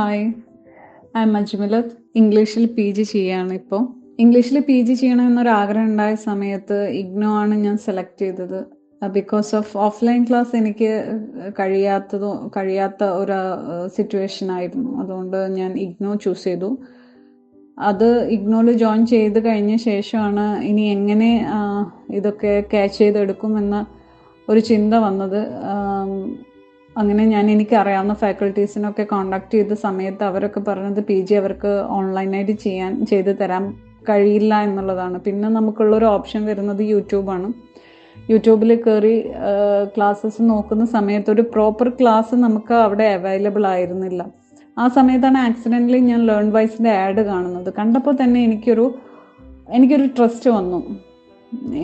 Hi I M അജ്മലത്ത് ഇംഗ്ലീഷിൽ P G ചെയ്യാണ് ഇപ്പോൾ ഇംഗ്ലീഷിൽ പി ജി ചെയ്യണം എന്നൊരു ആഗ്രഹം ഉണ്ടായ സമയത്ത് ഇഗ്നോ ആണ് ഞാൻ സെലക്ട് ചെയ്തത്. ബിക്കോസ് ഓഫ് ഓഫ്ലൈൻ ക്ലാസ് എനിക്ക് കഴിയാത്തതോ കഴിയാത്ത ഒരു സിറ്റുവേഷൻ ആയിരുന്നു. അതുകൊണ്ട് ഞാൻ ഇഗ്നോ ചൂസ് ചെയ്തു. അത് ഇഗ്നോയിൽ ജോയിൻ ചെയ്ത് കഴിഞ്ഞ ശേഷമാണ് ഇനി എങ്ങനെ ആ, ഇതൊക്കെ ക്യാച്ച് ചെയ്തെടുക്കുമെന്ന ഒരു ചിന്ത വന്നത്. അങ്ങനെ ഞാൻ എനിക്ക് അറിയാവുന്ന ഫാക്കൽറ്റീസിനൊക്കെ കോണ്ടാക്ട് ചെയ്ത സമയത്ത് അവരൊക്കെ പറഞ്ഞത് പി ജി അവർക്ക് ഓൺലൈനായിട്ട് ചെയ്യാൻ ചെയ്ത് തരാൻ കഴിയില്ല എന്നുള്ളതാണ്. പിന്നെ നമുക്കുള്ളൊരു ഓപ്ഷൻ വരുന്നത് യൂട്യൂബാണ് യൂട്യൂബിൽ കയറി ക്ലാസ്സസ് നോക്കുന്ന സമയത്ത് ഒരു പ്രോപ്പർ ക്ലാസ് നമുക്ക് അവിടെ അവൈലബിൾ ആയിരുന്നില്ല. ആ സമയത്താണ് ആക്സിഡന്റലി ഞാൻ ലേൺ വൈസിന്റെ ആഡ് കാണുന്നത്. കണ്ടപ്പോൾ തന്നെ എനിക്കൊരു എനിക്കൊരു ട്രസ്റ്റ് വന്നു.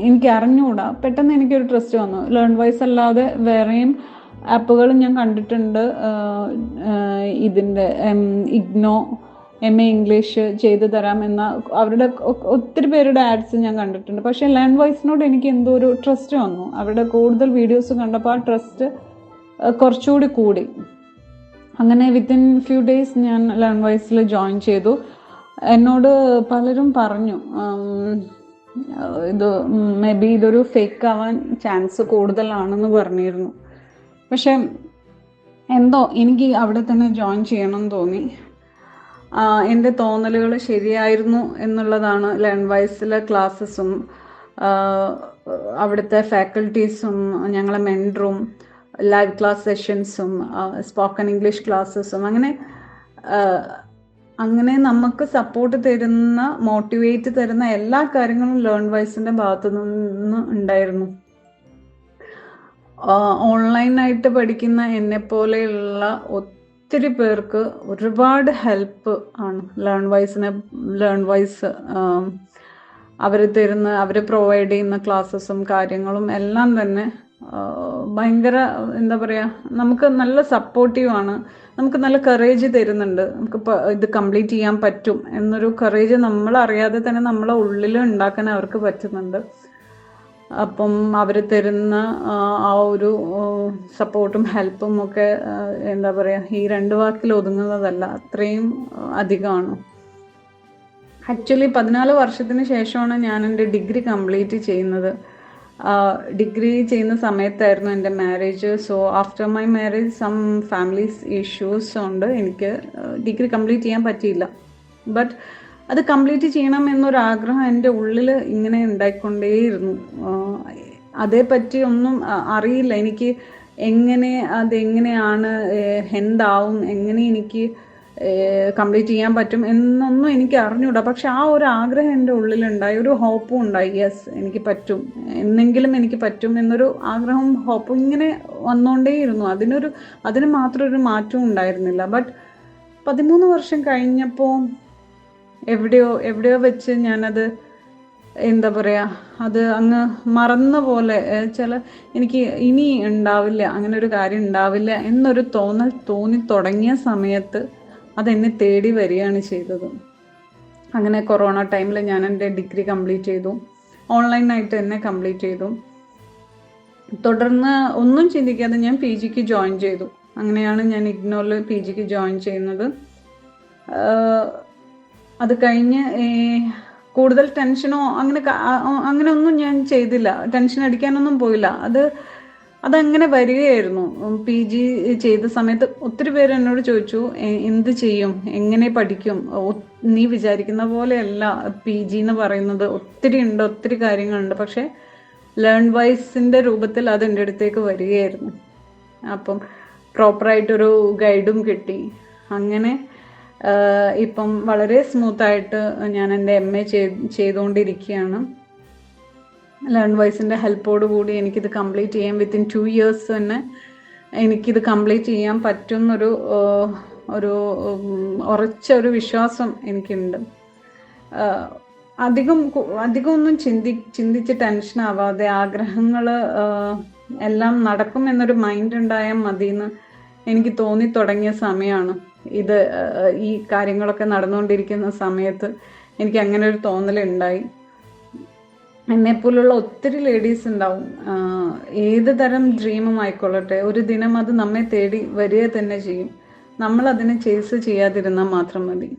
എനിക്ക് അറിഞ്ഞുകൂടാ പെട്ടെന്ന് എനിക്കൊരു ട്രസ്റ്റ് വന്നു. ലേൺ വൈസ് അല്ലാതെ വേറെയും ആപ്പുകൾ ഞാൻ കണ്ടിട്ടുണ്ട്. ഇതിന്റെ ഇഗ്നോ എം എ ഇംഗ്ലീഷ് ചെയ്തു തരാം എന്ന അവരുടെ ഒത്തിരി പേരുടെ ആഡ്സ് ഞാൻ കണ്ടിട്ടുണ്ട്. പക്ഷേ ലാൻഡ് വോയ്സിനോട് എനിക്ക് എന്തോ ഒരു ട്രസ്റ്റ് വന്നു. അവരുടെ കൂടുതൽ വീഡിയോസ് കണ്ടപ്പോൾ ആ ട്രസ്റ്റ് കുറച്ചുകൂടി കൂടി. അങ്ങനെ വിത്തിൻ ഫ്യൂ ഡേയ്സ് ഞാൻ ലാൻഡ് വൈസിൽ ജോയിൻ ചെയ്തു. എന്നോട് പലരും പറഞ്ഞു ഇത് മേ ബി ഇതൊരു ഫേക്ക് ആവാൻ ചാൻസ് കൂടുതലാണെന്ന് പറഞ്ഞിരുന്നു. പക്ഷെ എന്തോ എനിക്ക് അവിടെ തന്നെ ജോയിൻ ചെയ്യണം എന്ന് തോന്നി. എന്റെ തോന്നലുകൾ ശരിയായിരുന്നു എന്നുള്ളതാണ് ലേൺ വൈസിലെ ക്ലാസ്സസും അവിടുത്തെ ഫാക്കൽറ്റീസും ഞങ്ങളെ മെന്ററും ലൈവ് ക്ലാസ് സെഷൻസും സ്പോക്കൺ ഇംഗ്ലീഷ് ക്ലാസ്സസും അങ്ങനെ അങ്ങനെ നമുക്ക് സപ്പോർട്ട് തരുന്ന മോട്ടിവേറ്റ് തരുന്ന എല്ലാ കാര്യങ്ങളും ലേൺ വൈസിന്റെ ഭാഗത്തു നിന്ന് ഉണ്ടായിരുന്നു. ഓൺലൈനായിട്ട് പഠിക്കുന്ന എന്നെ പോലെയുള്ള ഒത്തിരി പേർക്ക് ഒരുപാട് ഹെൽപ്പ് ആണ്. ലേൺ വൈസിനെ ലേൺ വൈസ് അവർ തരുന്ന അവർ പ്രൊവൈഡ് ചെയ്യുന്ന ക്ലാസ്സസും കാര്യങ്ങളും എല്ലാം തന്നെ ഭയങ്കര എന്താ പറയുക നമുക്ക് നല്ല സപ്പോർട്ടീവ് ആണ്. നമുക്ക് നല്ല കറേജ് തരുന്നുണ്ട്. നമുക്ക് ഇത് കംപ്ലീറ്റ് ചെയ്യാൻ പറ്റും എന്നൊരു കറേജ് നമ്മൾ അറിയാതെ തന്നെ നമ്മളെ ഉള്ളിൽ ഉണ്ടാക്കാൻ അവർക്ക് പറ്റുന്നുണ്ട്. അപ്പം അവർ തരുന്ന ആ, ഒരു സപ്പോർട്ടും ഹെൽപ്പും ഒക്കെ എന്താ പറയുക ഈ രണ്ട് വാക്കിൽ ഒതുങ്ങുന്നതല്ല അത്രയും അധികമാണ്. ആക്ച്വലി പതിനാല് വർഷത്തിന് ശേഷമാണ് ഞാൻ എന്റെ ഡിഗ്രി കംപ്ലീറ്റ് ചെയ്യുന്നത്. ഡിഗ്രി ചെയ്യുന്ന സമയത്തായിരുന്നു എന്റെ marriage. So after my marriage some families issues ഉണ്ട്. എനിക്ക് ഡിഗ്രി കംപ്ലീറ്റ് ചെയ്യാൻ പറ്റിയില്ല. ബട്ട് അത് കംപ്ലീറ്റ് ചെയ്യണം എന്നൊരാഗ്രഹം എന്റെ ഉള്ളിൽ ഇങ്ങനെ ഉണ്ടായിക്കൊണ്ടേയിരുന്നു. അതേപ്പറ്റി ഒന്നും അറിയില്ല. എനിക്ക് എങ്ങനെ അതെങ്ങനെയാണ് എന്താവും എങ്ങനെ എനിക്ക് കംപ്ലീറ്റ് ചെയ്യാൻ പറ്റും എന്നൊന്നും എനിക്ക് അറിഞ്ഞൂടാ. പക്ഷെ ആ ഒരു ആഗ്രഹം എന്റെ ഉള്ളിലുണ്ടായി. ഒരു ഹോപ്പും ഉണ്ടായി. യെസ് എനിക്ക് പറ്റും. എന്നെങ്കിലും എനിക്ക് പറ്റും എന്നൊരു ആഗ്രഹവും ഹോപ്പും ഇങ്ങനെ വന്നുകൊണ്ടേയിരുന്നു അതിനൊരു അതിന് മാത്രം ഒരു മാറ്റവും ഉണ്ടായിരുന്നില്ല. ബട്ട് പതിമൂന്ന് വർഷം കഴിഞ്ഞപ്പോൾ എവിടെയോ എവിടെയോ വെച്ച് ഞാനത് എന്താ പറയുക അത് അങ്ങ് മറന്ന പോലെ ചില എനിക്ക് ഇനി ഉണ്ടാവില്ല അങ്ങനെ ഒരു കാര്യം ഉണ്ടാവില്ല എന്നൊരു തോന്നൽ തോന്നി തുടങ്ങിയ സമയത്ത് അതെന്നെ തേടി വരികയാണ് ചെയ്തത്. അങ്ങനെ കൊറോണ ടൈമിൽ ഞാൻ എന്റെ ഡിഗ്രി കംപ്ലീറ്റ് ചെയ്തു. ഓൺലൈനായിട്ട് തന്നെ കംപ്ലീറ്റ് ചെയ്തു. തുടർന്ന് ഒന്നും ചിന്തിക്കാതെ ഞാൻ പി ജിക്ക് ജോയിൻ ചെയ്തു. അങ്ങനെയാണ് ഞാൻ ഇഗ്നോറിൽ പി ജിക്ക് ജോയിൻ ചെയ്യുന്നത്. അത് കഴിഞ്ഞ് കൂടുതൽ ടെൻഷനോ അങ്ങനെ അങ്ങനെ ഒന്നും ഞാൻ ചെയ്തില്ല. ടെൻഷൻ അടിക്കാനൊന്നും പോയില്ല. അത് അതങ്ങനെ വരികയായിരുന്നു. പി ജി ചെയ്ത സമയത്ത് ഒത്തിരി പേര് എന്നോട് ചോദിച്ചു എന്ത് ചെയ്യും? എങ്ങനെ പഠിക്കും? നീ വിചാരിക്കുന്ന പോലെയല്ല പി ജി എന്ന് പറയുന്നത്. ഒത്തിരി ഉണ്ട് ഒത്തിരി കാര്യങ്ങളുണ്ട്. പക്ഷേ ലേൺ വൈസിന്റെ രൂപത്തിൽ അത് എന്റെ അടുത്തേക്ക് വരികയായിരുന്നു. അപ്പം പ്രോപ്പറായിട്ടൊരു ഗൈഡും കിട്ടി. അങ്ങനെ ഇപ്പം വളരെ സ്മൂത്ത് ആയിട്ട് ഞാൻ എന്റെ എം എ ചെയ്തുകൊണ്ടിരിക്കുകയാണ്. ലേൺ വൈസിന്റെ ഹെൽപ്പോട് കൂടി എനിക്കിത് കംപ്ലീറ്റ് ചെയ്യാം വിത്തിൻ ടു ഇയേഴ്സ് തന്നെ എനിക്കിത് കംപ്ലീറ്റ് ചെയ്യാൻ പറ്റുന്നൊരു ഒരു ഉറച്ച ഒരു വിശ്വാസം എനിക്കുണ്ട്. അധികം അധികമൊന്നും ചിന്തി ചിന്തിച്ച് ടെൻഷൻ ആവാതെ ആഗ്രഹങ്ങൾ എല്ലാം നടക്കും എന്നൊരു മൈൻഡ് ഉണ്ടായാൽ മതിയെന്ന് എനിക്ക് തോന്നി തുടങ്ങിയ സമയമാണ്. ഇത് ഈ കാര്യങ്ങളൊക്കെ നടന്നുകൊണ്ടിരിക്കുന്ന സമയത്ത് എനിക്ക് അങ്ങനെ ഒരു തോന്നലുണ്ടായി. എന്നെപ്പോലുള്ള ഒത്തിരി ലേഡീസ് ഉണ്ടാവും. ഏത് തരം ഡ്രീമും ആയിക്കൊള്ളട്ടെ. ഒരു ദിനം അത് നമ്മെ തേടി വരിക തന്നെ ചെയ്യും. നമ്മൾ അതിനെ ചേസ് ചെയ്യാതിരുന്നാൽ മാത്രം മതി.